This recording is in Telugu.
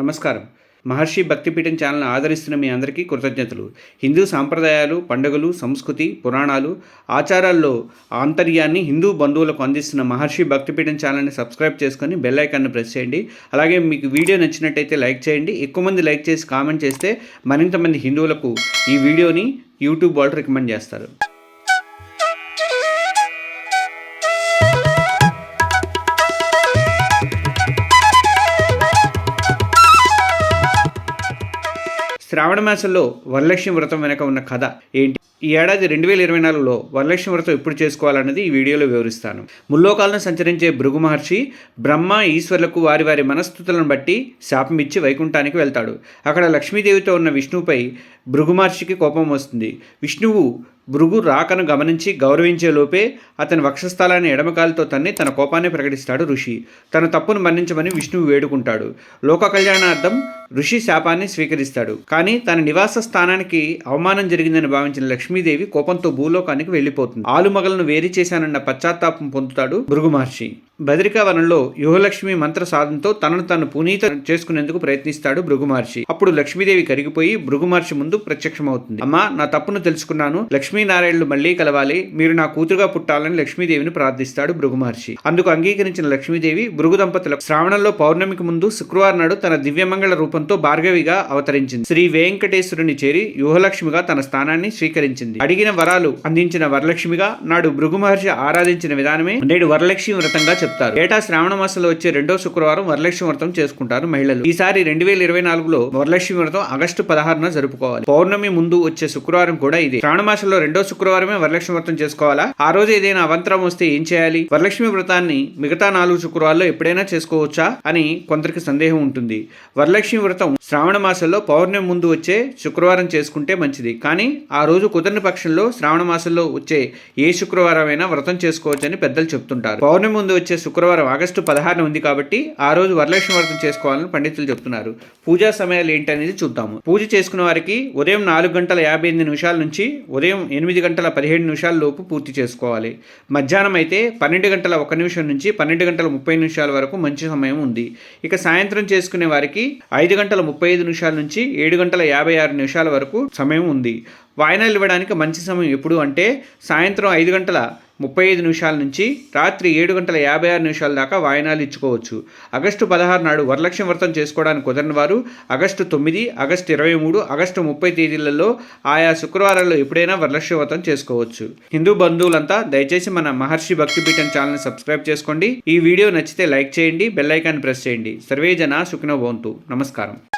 నమస్కారం. మహర్షి భక్తిపీఠం ఛానల్ ఆదరిస్తున్న మీ అందరికీ కృతజ్ఞతలు. హిందూ సాంప్రదాయాలు పండుగలు సంస్కృతి పురాణాలు ఆచారాల్లో ఆంతర్యాన్ని హిందూ బంధువులకు అందిస్తున్న మహర్షి భక్తిపీఠం ఛానల్ని సబ్స్క్రైబ్ చేసుకొని బెల్ ఐకాన్ని ప్రెస్ చేయండి. అలాగే మీకు వీడియో నచ్చినట్టయితే లైక్ చేయండి. ఎక్కువ మంది లైక్ చేసి కామెంట్ చేస్తే మరింత మంది హిందువులకు ఈ వీడియోని యూట్యూబ్ వాళ్ళు రికమెండ్ చేస్తారు. శ్రావణ మాసంలో వరలక్ష్మి వ్రతం వెనక ఉన్న కథ ఏంటి? ఈ ఏడాది రెండు వేల ఇరవై నాలుగులో వరలక్ష్మి వ్రతం ఎప్పుడు చేసుకోవాలన్నది ఈ వీడియోలో వివరిస్తాను. ముల్లోకాలను సంచరించే భృగు మహర్షి బ్రహ్మ ఈశ్వర్లకు వారి వారి మనస్థుతులను బట్టి శాపం ఇచ్చి వైకుంఠానికి వెళ్తాడు. అక్కడ లక్ష్మీదేవితో ఉన్న విష్ణువుపై భృగు మహర్షికి కోపం వస్తుంది. విష్ణువు భృగు రాకను గమనించి గౌరవించే లోపే అతని వక్షస్థలాన్ని ఎడమకాలతో తన్ని తన కోపాన్ని ప్రకటిస్తాడు ఋషి. తన తప్పును మన్నించమని విష్ణువు వేడుకుంటాడు. లోక కళ్యాణార్థం ఋషి శాపాన్ని స్వీకరిస్తాడు. కానీ తన నివాస స్థానానికి అవమానం జరిగిందని భావించిన లక్ష్మీదేవి కోపంతో భూలోకానికి వెళ్ళిపోతుంది. ఆలుమగలను వేరి చేశానన్న పశ్చాత్తాపం పొందుతాడు భృగు మహర్షి. బదరికా యుహలక్ష్మి మంత్ర సాధనతో తనను తను పునీత చేసుకునేందుకు ప్రయత్నిస్తాడు భృగుమహర్షి. అప్పుడు లక్ష్మీదేవి కరిగిపోయి భృగుమహర్షి ముందు ప్రత్యక్షమవుతుంది. అమ్మా నా తప్పును తెలుసుకున్నాను. లక్ష్మీనారాయణులు మళ్ళీ కలవాలి. మీరు నా కూతురుగా పుట్టాలని లక్ష్మీదేవిని ప్రార్థిస్తాడు భృగుమహర్షి. అందుకు అంగీకరించిన లక్ష్మీదేవి భృగు దంపతులకు శ్రావణంలో పౌర్ణమికి ముందు శుక్రవారం నాడు తన దివ్యమంగళ రూపంతో భార్గవిగా అవతరించింది. శ్రీ వెంకటేశ్వరుని చేరి యుహలక్ష్మిగా తన స్థానాన్ని స్వీకరించింది. అడిగిన వరాలు అందించిన వరలక్ష్మిగా నాడు భృగుమహర్షి ఆరాధించిన విధానమే నేడు వరలక్ష్మి వ్రతంగా చెప్తారు. ఏటా శ్రావణ మాసంలో వచ్చే రెండో శుక్రవారం వరలక్ష్మి వ్రతం చేసుకుంటారు మహిళలు. ఈసారి రెండు వేల ఇరవై నాలుగులో వరలక్ష్మి వ్రతం ఆగస్టు పదహారున జరుపుకోవాలి. పౌర్ణమి ముందు వచ్చే శుక్రవారం కూడా ఇది. శ్రావణ మాసంలో రెండో శుక్రవారమే వరలక్ష్మి వ్రతం చేసుకోవాలా? ఆ రోజు ఏదైనా అవంతరం వస్తే ఏం చేయాలి? వరలక్ష్మి వ్రతాన్ని మిగతా నాలుగు శుక్రవారాల్లో ఎప్పుడైనా చేసుకోవచ్చా? అని కొందరికి సందేహం ఉంటుంది. వరలక్ష్మి వ్రతం శ్రావణ మాసంలో పౌర్ణమి ముందు వచ్చే శుక్రవారం చేసుకుంటే మంచిది. కానీ ఆ రోజు కుదరని పక్షంలో శ్రావణ మాసంలో వచ్చే ఏ శుక్రవారమైనా వ్రతం చేసుకోవచ్చని పెద్దలు చెప్తుంటారు. పౌర్ణమి ముందు వచ్చే వచ్చే శుక్రవారం ఆగస్టు పదహారున ఉంది కాబట్టి ఆ రోజు వరలక్ష్మి వ్రతం చేసుకోవాలని పండితులు చెప్తున్నారు. పూజా సమయాలు ఏంటనేది చూద్దాము. పూజ చేసుకున్న వారికి ఉదయం నాలుగు గంటల యాభై ఎనిమిది నిమిషాల నుంచి ఉదయం ఎనిమిది గంటల పదిహేడు నిమిషాల లోపు పూర్తి చేసుకోవాలి. మధ్యాహ్నం అయితే పన్నెండు గంటల ఒక నిమిషం నుంచి పన్నెండు గంటల ముప్పై నిమిషాల వరకు మంచి సమయం ఉంది. ఇక సాయంత్రం చేసుకునే వారికి ఐదు గంటల ముప్పై ఐదు నిమిషాల నుంచి ఏడు గంటల యాభై ఆరు నిమిషాల వరకు సమయం ఉంది. వాయినాలు ఇవ్వడానికి మంచి సమయం ఎప్పుడు అంటే సాయంత్రం ఐదు గంటల ముప్పై ఐదు నిమిషాల నుంచి రాత్రి ఏడు గంటల యాభై ఆరు నిమిషాల దాకా వాయినాలు ఇచ్చుకోవచ్చు. ఆగస్టు పదహారు నాడు వరలక్ష్మి వ్రతం చేసుకోవడానికి కుదరని వారు ఆగస్టు తొమ్మిది ఆగస్టు ఇరవై మూడు ఆగస్టు ముప్పై తేదీలలో ఆయా శుక్రవారాల్లో ఎప్పుడైనా వరలక్ష్మి వ్రతం చేసుకోవచ్చు. హిందూ బంధువులంతా దయచేసి మన మహర్షి భక్తిపీఠం ఛానల్ని సబ్స్క్రైబ్ చేసుకోండి. ఈ వీడియో నచ్చితే లైక్ చేయండి బెల్ ఐకాన్ ప్రెస్ చేయండి. సర్వే జన సుఖినో భవంతు. నమస్కారం.